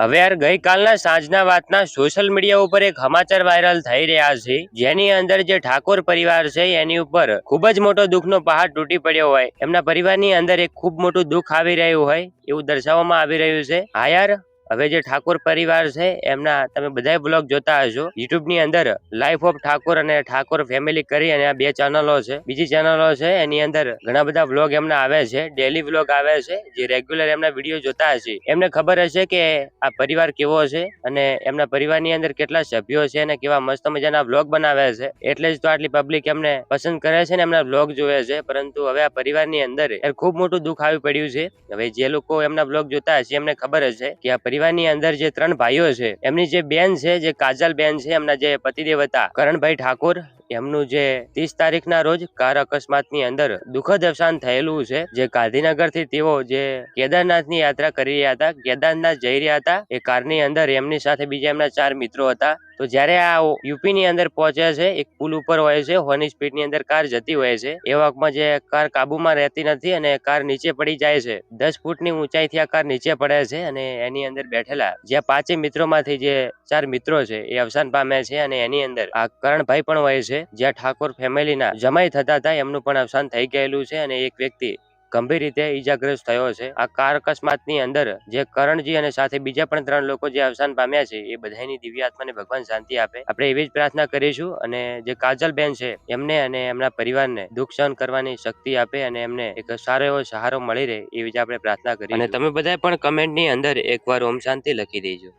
હવે યાર ગઈકાલના સાંજના વાતના સોશિયલ મીડિયા ઉપર એક સમાચાર વાયરલ થઈ રહ્યા છે, જેની અંદર જે ઠાકોર પરિવાર છે એની ઉપર ખૂબ જ મોટો દુઃખનો પહાડ તૂટી પડ્યો હોય. એમના પરિવારની અંદર એક ખૂબ મોટું દુઃખ આવી રહ્યું હોય એવું દર્શાવવામાં આવી રહ્યું છે. હા યાર હવે જે ઠાકોર પરિવાર છે, એમના તમે બધા બ્લોગ જોતા હશો. યુટ્યુબની અંદર લાઈફ ઓફ ઠાકોર અને ઠાકોર ફેમિલી કરી અને આ બે ચેનલો છે. બીજી ચેનલો છે, એની અંદર ઘણા બધા બ્લોગ એમના આવે છે. ડેલી બ્લોગ આવે છે, જે રેગ્યુલર એમના વીડિયો જોતા હશે. એમને ખબર હશે કે આ પરિવાર કેવો છે અને એમના પરિવારની અંદર કેટલા સભ્યો છે અને કેવા મસ્ત મજાના બ્લોગ બનાવે છે. એટલે જ તો આટલી પબ્લિક એમને પસંદ કરે છે ને એમના બ્લોગ જોવે છે. પરંતુ હવે આ પરિવારની અંદર ખૂબ મોટું દુઃખ આવી પડ્યું છે. હવે જે લોકો એમના બ્લોગ જોતા હશે, એમને ખબર હશે કે આ પરિવારની અંદર જે ત્રણ ભાઈઓ છે, એમની જે બેન છે, જે કાજલ બેન છે, એમના જે પતિદેવ હતા કરણભાઈ ઠાકોર, એમનું જે ત્રીસ તારીખના રોજ કાર અકસ્માતની અંદર દુઃખદ અવસાન થયેલું છે, જે ગાંધીનગરથી તેઓ જે કેદારનાથની યાત્રા કરી રહ્યા હતા, કેદારનાથ જઈ રહ્યા હતા, એ કારની અંદર એમની સાથે બીજા એમના ચાર મિત્રો હતા તો જ્યારે આ યુપી ની અંદર પહોંચે છે, એક પુલ ઉપર હોય છે, હોની સ્પીડની અંદર કાર જતી હોય છે, એ વખતમાં જે કાર કાબુમાં રહેતી નથી અને કાર નીચે પડી જાય છે, દસ ફૂટની ઊંચાઈથી આ કાર નીચે પડે છે અને એની અંદર બેઠેલા જે પાંચે મિત્રોમાંથી જે ચાર મિત્રો છે, એ અવસાન પામે છે અને એની અંદર આ કરણભાઈ પણ હોય છે, જ્યાં ઠાકોર ફેમિલીના જમાઈ થતા હતા, એમનું પણ અવસાન થઈ ગયેલું છે અને એક વ્યક્તિ ગંભીર રીતે ઈજાગ્રસ્ત થયો છે. આ કાર અકસ્માતની અંદર જે કરણજી અને સાથે બીજા પણ ત્રણ લોકો જે અવસાન પામ્યા છે, એ બધાની દિવ્ય આત્માને ભગવાન શાંતિ આપે. આપણે એવી જ પ્રાર્થના કરીશું અને જે કાજલબેન છે, એમને અને એમના પરિવારને દુઃખ સહન કરવાની શક્તિ આપે અને એમને એક સારો એવો સહારો મળી રહે એવી જ આપણે પ્રાર્થના કરી અને તમે બધા પણ કમેન્ટની અંદર એકવાર ઓમ શાંતિ લખી દેજો.